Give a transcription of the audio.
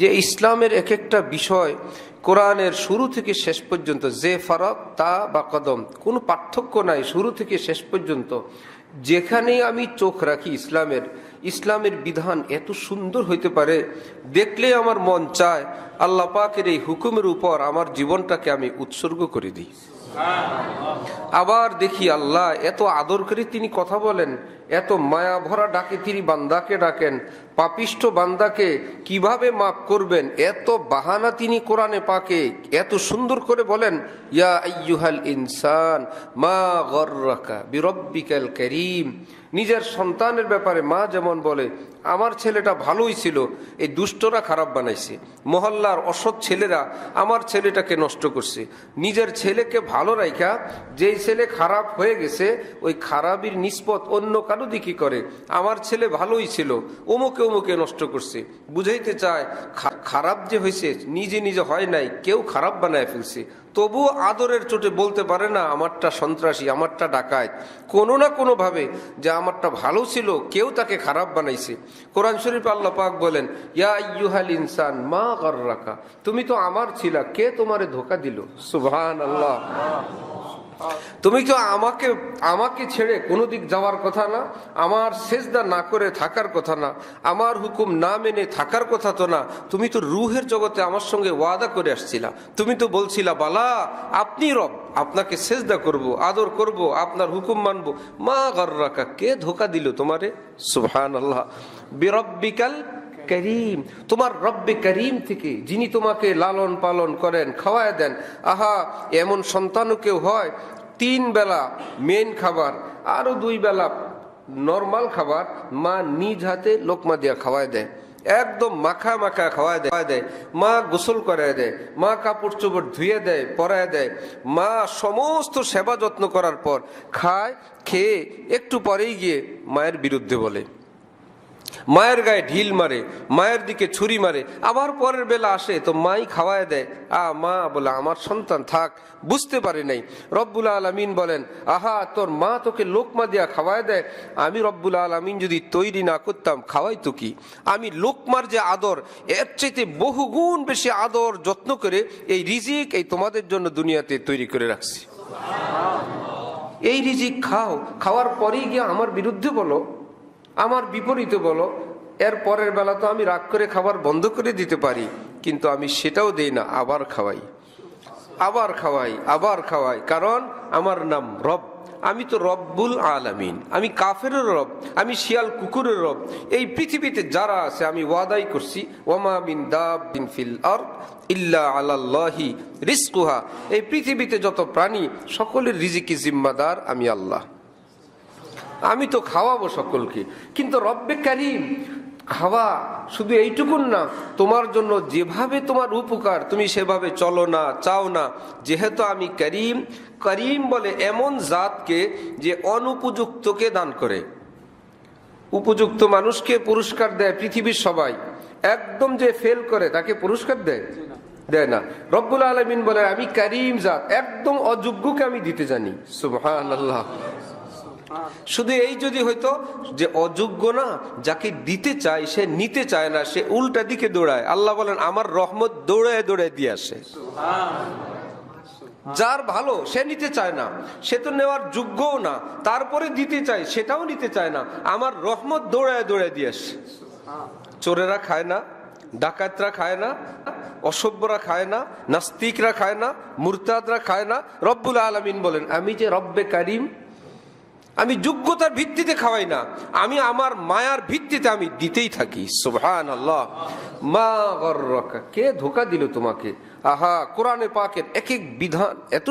যে ইসলামের এক একটা বিষয় কোরআনের শুরু থেকে শেষ পর্যন্ত যে ফারাক, তা বা কদম, কোনো পার্থক্য নাই শুরু থেকে শেষ পর্যন্ত। যেখানেই আমি চোখ রাখি ইসলামের ইসলামের বিধান এত সুন্দর হইতে পারে, দেখলে আমার মন চায়, আল্লাহ পাকের এই হুকুমের উপর আমার জীবনটাকে আমি উৎসর্গ করে দিই। আবার দেখি আল্লাহ, এত আদর করে তিনি কথা বলেন, এত মায়া ভরা ডাকে তিনি বান্দাকে ডাকেন, পাপিষ্ট বান্দাকে কীভাবে মাফ করবেন, এত বাহানা তিনি কোরআনে পাকে, এত সুন্দর করে বলেন, ইয়া আইয়ুহাল ইনসান মা গর্রাকা বিরব্বিকাল করিম নিজের সন্তানের ব্যাপারে মা যেমন বলে, আমার ছেলেটা ভালোই ছিল, এই দুষ্টরা খারাপ বানাইছে। মহল্লার অসৎ ছেলেরা আমার ছেলেটাকে নষ্ট করছে। নিজের ছেলেকে ভালো রাখা যেই ছেলে খারাপ হয়ে গেছে, ওই খারাপির নিষ্পত অন্য কারও দিকে করে। আমার ছেলে ভালোই ছিল অমুকে অমুকে নষ্ট করছে। বুঝাইতে চায় খারাপ যে হয়েছে নিজে নিজে হয় নাই, কেউ খারাপ বানায় ফেলছে। তবুও আদরের চোটে বলতে পারে না, আমারটা সন্ত্রাসী, আমারটা ডাকায় কোনো না কোনোভাবে যে আমারটা ভালো ছিল, কেউ তাকে খারাপ বানাইছে। কোরআন শরীফ আল্লাহ পাক বলেন, ইয়া ইয়ুহাল ইনসান, মা কর রাখা তুমি তো আমার ছিলা, কে তোমারে ধোকা দিল? সুবহান আল্লাহ তুমি তো আমাকে আমাকে ছেড়ে কোনো দিক যাওয়ার কথা না, আমার সেজদা না করে থাকার কথা না, আমার হুকুম না মেনে থাকার কথা তো না, তুমি তো রুহের জগতে আমার সঙ্গে ওয়াদা করে আসছিলা। তুমি তো বলছিলা, বালা, আপনি রব, আপনাকে সেজদা করব, আদর করব, আপনার হুকুম মানবো। মা গর্রাকা, কে ধোকা দিল তোমারে? সুবহান আল্লাহ বিরব্বিকাল করিম। তোমার রব্বে করিম থেকে যিনি তোমাকে লালন পালন করেন, খাওয়ায় দেন, আহা, এমন সন্তানও কেউ হয় তিন বেলা মেন খাবার, আরও দুই বেলা নর্মাল খাবার মা নিজ হাতে লোকমা দিয়া খাওয়ায় দেয়। একদম মাখা মাখা খাওয়াই দেয় দেয়। মা গোসল করায় দেয়, মা কাপড় চোপড় ধুয়ে দেয়, পরায় দেয়। মা সমস্ত সেবা যত্ন করার পর খায়, খেয়ে একটু পরেই গিয়ে মায়ের বিরুদ্ধে বলে। মায়ের গায়ে ঢিল মারে, মায়ের দিকে ছুরি মারে, আবার পরের বেলা আসে তো মাই খাওয়ায় দেয়। আ মা বলে, আমার সন্তান থাক। বুঝতে পারে নাই। রব্বুল আলমিন বলেন, আহা, তোর মা তোকে লোকমা দিয়া খাওয়ায় দেয়। আমি রব্বুল আলমিন যদি তৈরি না করতাম, খাওয়াই তো কি? আমি লোকমার যে আদর, এর চাইতে বহুগুণ বেশি আদর, যত্ন করে এই রিজিক এই তোমাদের জন্য দুনিয়াতে তৈরি করে রাখছি। এই রিজিক খাও। খাওয়ার পরেই গিয়ে আমার বিরুদ্ধে বলো। আমার বিপরীতে বলো, এর পরের বেলা তো আমি রাগ করে খাবার বন্ধ করে দিতে পারি, কিন্তু আমি সেটাও দেই না, আবার খাওয়াই। আবার খাওয়াই আবার খাওয়াই, কারণ আমার নাম রব। আমি তো রব্বুল আলামিন, আমি কাফেরের রব, আমি শিয়াল কুকুরের রব। এই পৃথিবীতে যারা আছে, আমি ওয়াদাই করছি ওমা বিন দাবিন ফিল আর ইল্লা আলাল্লাহি রিস্কুহা এই পৃথিবীতে যত প্রাণী, সকলের রিজিকি জিম্মাদার আমি আল্লাহ। আমি তো খাওয়াবো সকলকে। কিন্তু রব্বে কারিম, খাওয়া শুধু এইটুকুন না, তোমার জন্য যেভাবে তোমার উপকার, তুমি সেভাবে চলো না, চাও না। যেহেতু আমি করিম করিম বলে এমন জাতকে যে অনুপযুক্তকে দান করে। উপযুক্ত মানুষকে পুরস্কার দেয় পৃথিবীর সবাই। একদম যে ফেল করে, তাকে পুরস্কার দেয়? দেয় না। রব্বুল আলমিন বলে, আমি করিম জাত, একদম অযোগ্যকে আমি দিতে জানি। আল্লাহ শুধু এই যদি হইতো যে অযোগ্য না যাকে দিতে চায় সে নিতে চায় না সে উল্টা দিকে দৌড়ায়। আল্লাহ বলেন আমার রহমত দৌড়ায় দৌড়ায় দিয়ে আসে। যার ভালো সে নিতে চায় না। সে তো নেওয়ার যোগ্যও না। তারপরে দিতে চায় সেটাও নিতে চায় না। আমার রহমত দৌড়ায় দৌড়ায় দিয়ে আসে। চোরেরা খায় না ডাকাতরা খায় না অসভ্যরা খায় না নাস্তিকরা খায় না মুরতাদরা খায় না। রব্বুল আলমিন বলেন আমি যে রব্বে কারিম আমি যোগ্যতার ভিত্তিতে খাওয়াই না। আমি আমার মায়ার ভিত্তিতে আমি দিতেই থাকি। সুবহান আল্লাহ মা কে ধোকা দিল তোমাকে? আহা কোরআনে পাকের এক এক বিধান এত